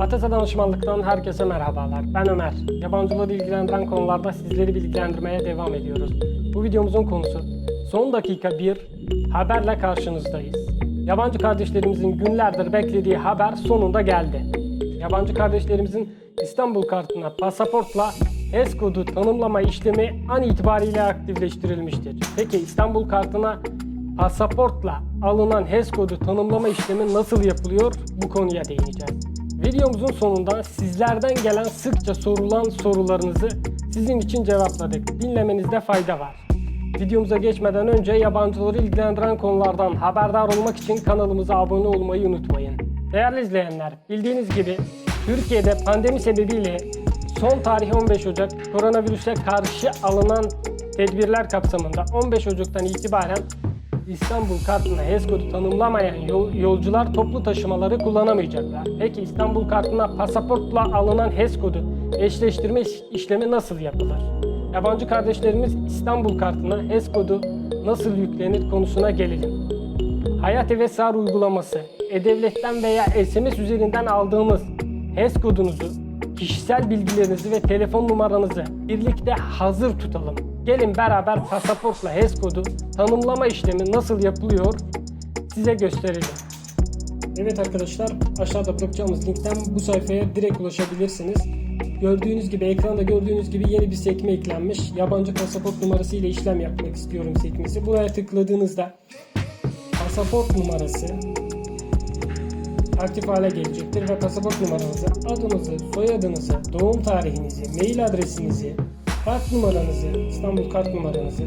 Atasa Danışmanlık'tan herkese merhabalar. Ben Ömer. Yabancıları ilgilendiren konularda sizleri bilgilendirmeye devam ediyoruz. Bu videomuzun konusu son dakika bir haberle karşınızdayız. Yabancı kardeşlerimizin günlerdir beklediği haber sonunda geldi. Yabancı kardeşlerimizin İstanbul kartına pasaportla HES kodu tanımlama işlemi an itibariyle aktifleştirilmiştir. Peki İstanbul kartına pasaportla alınan HES kodu tanımlama işlemi nasıl yapılıyor? Bu konuya değineceğiz. Videomuzun sonunda sizlerden gelen sıkça sorulan sorularınızı sizin için cevapladık. Dinlemenizde fayda var. Videomuza geçmeden önce yabancıları ilgilendiren konulardan haberdar olmak için kanalımıza abone olmayı unutmayın. Değerli izleyenler, bildiğiniz gibi Türkiye'de pandemi sebebiyle son tarih 15 Ocak koronavirüse karşı alınan tedbirler kapsamında 15 Ocak'tan itibaren İstanbul kartına HES kodu tanımlamayan yol- yolcular toplu taşımaları kullanamayacaklar. Peki İstanbul kartına pasaportla alınan HES kodu eşleştirme iş- işlemi nasıl yapılır? Yabancı kardeşlerimiz İstanbul kartına HES kodu nasıl yüklenir konusuna gelelim. Hayat ve Sar uygulaması, E-Devlet'ten veya SMS üzerinden aldığımız HES kodunuzu, kişisel bilgilerinizi ve telefon numaranızı birlikte hazır tutalım. Gelin beraber pasaportla HES kodu tanımlama işlemi nasıl yapılıyor size gösterelim. Evet arkadaşlar aşağıda bırakacağımız linkten bu sayfaya direkt ulaşabilirsiniz. Gördüğünüz gibi ekranda gördüğünüz gibi yeni bir sekme eklenmiş. Yabancı pasaport numarası ile işlem yapmak istiyorum sekmesi. Buraya tıkladığınızda pasaport numarası aktif hale gelecektir ve pasaport numaranızı, adınızı, soyadınızı, doğum tarihinizi, mail adresinizi, kart numaranızı, İstanbul kart numaranızı,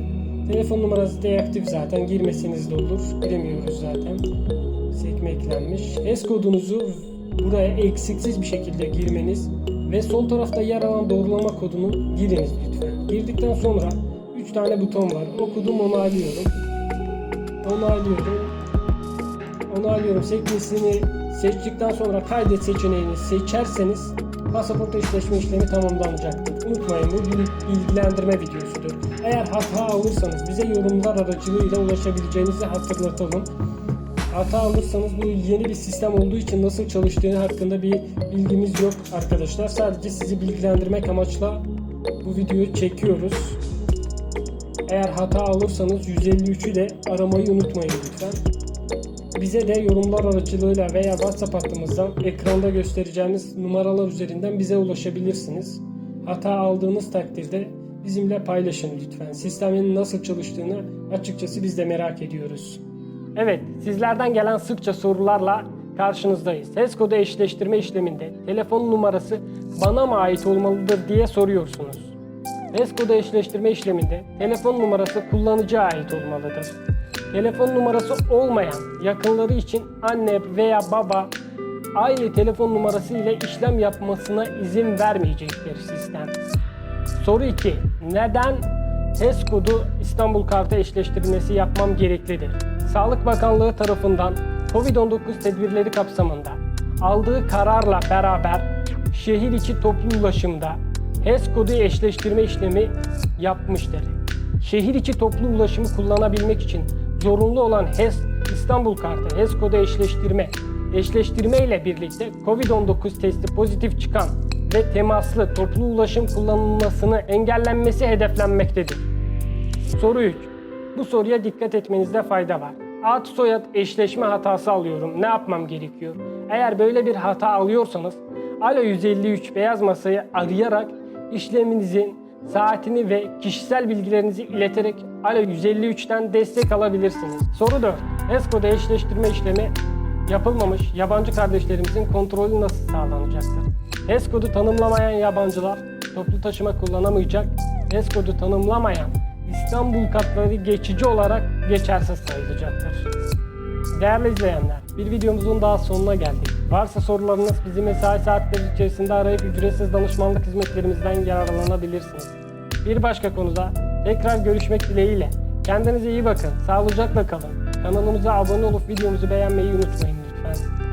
telefon numaranızı deaktif zaten girmeseniz de olur. Giremiyoruz zaten. Sekme eklenmiş. HES kodunuzu buraya eksiksiz bir şekilde girmeniz ve sol tarafta yer alan doğrulama kodunu giriniz lütfen. Girdikten sonra 3 tane buton var. O kodu onaylıyorum. Onaylıyorum onaylıyorum sekmesini seçtikten sonra kaydet seçeneğini seçerseniz pasaport eşleşme işlemi tamamlanacaktır. Unutmayın bu bir bilgilendirme videosudur. Eğer hata alırsanız bize yorumlar aracılığıyla ulaşabileceğinizi hatırlatalım. Hata alırsanız bu yeni bir sistem olduğu için nasıl çalıştığını hakkında bir bilgimiz yok arkadaşlar. Sadece sizi bilgilendirmek amaçla bu videoyu çekiyoruz. Eğer hata alırsanız 153'ü de aramayı unutmayın lütfen. Bize de yorumlar aracılığıyla veya WhatsApp hattımızdan ekranda göstereceğimiz numaralar üzerinden bize ulaşabilirsiniz. Hata aldığınız takdirde bizimle paylaşın lütfen. Sistemin nasıl çalıştığını açıkçası biz de merak ediyoruz. Evet, sizlerden gelen sıkça sorularla karşınızdayız. HES kodu eşleştirme işleminde telefon numarası bana mı ait olmalıdır diye soruyorsunuz. HES kodu eşleştirme işleminde telefon numarası kullanıcıya ait olmalıdır. Telefon numarası olmayan yakınları için anne veya baba aynı telefon numarası ile işlem yapmasına izin vermeyecektir sistem. Soru 2. Neden HES kodu İstanbul kartı eşleştirmesi yapmam gereklidir? Sağlık Bakanlığı tarafından COVID-19 tedbirleri kapsamında aldığı kararla beraber şehir içi toplu ulaşımda HES kodu eşleştirme işlemi yapmıştır. Şehir içi toplu ulaşımı kullanabilmek için zorunlu olan HES İstanbul kartı HES kodu eşleştirme eşleştirme ile birlikte COVID-19 testi pozitif çıkan ve temaslı toplu ulaşım kullanılmasını engellenmesi hedeflenmektedir. Soru 3. Bu soruya dikkat etmenizde fayda var. Ad soyad eşleşme hatası alıyorum. Ne yapmam gerekiyor? Eğer böyle bir hata alıyorsanız Alo 153 beyaz masayı arayarak işleminizin saatini ve kişisel bilgilerinizi ileterek Alo 153'ten destek alabilirsiniz. Soru 4. ESCO'da eşleştirme işlemi yapılmamış yabancı kardeşlerimizin kontrolü nasıl sağlanacaktır? HES kodu tanımlamayan yabancılar toplu taşıma kullanamayacak. HES kodu tanımlamayan İstanbul kartları geçici olarak geçersiz sayılacaktır. Değerli izleyenler, bir videomuzun daha sonuna geldik. Varsa sorularınız bizi mesai saatleri içerisinde arayıp ücretsiz danışmanlık hizmetlerimizden yararlanabilirsiniz. Bir başka konuda tekrar görüşmek dileğiyle. Kendinize iyi bakın, sağlıcakla kalın. Kanalımıza abone olup videomuzu beğenmeyi unutmayın lütfen.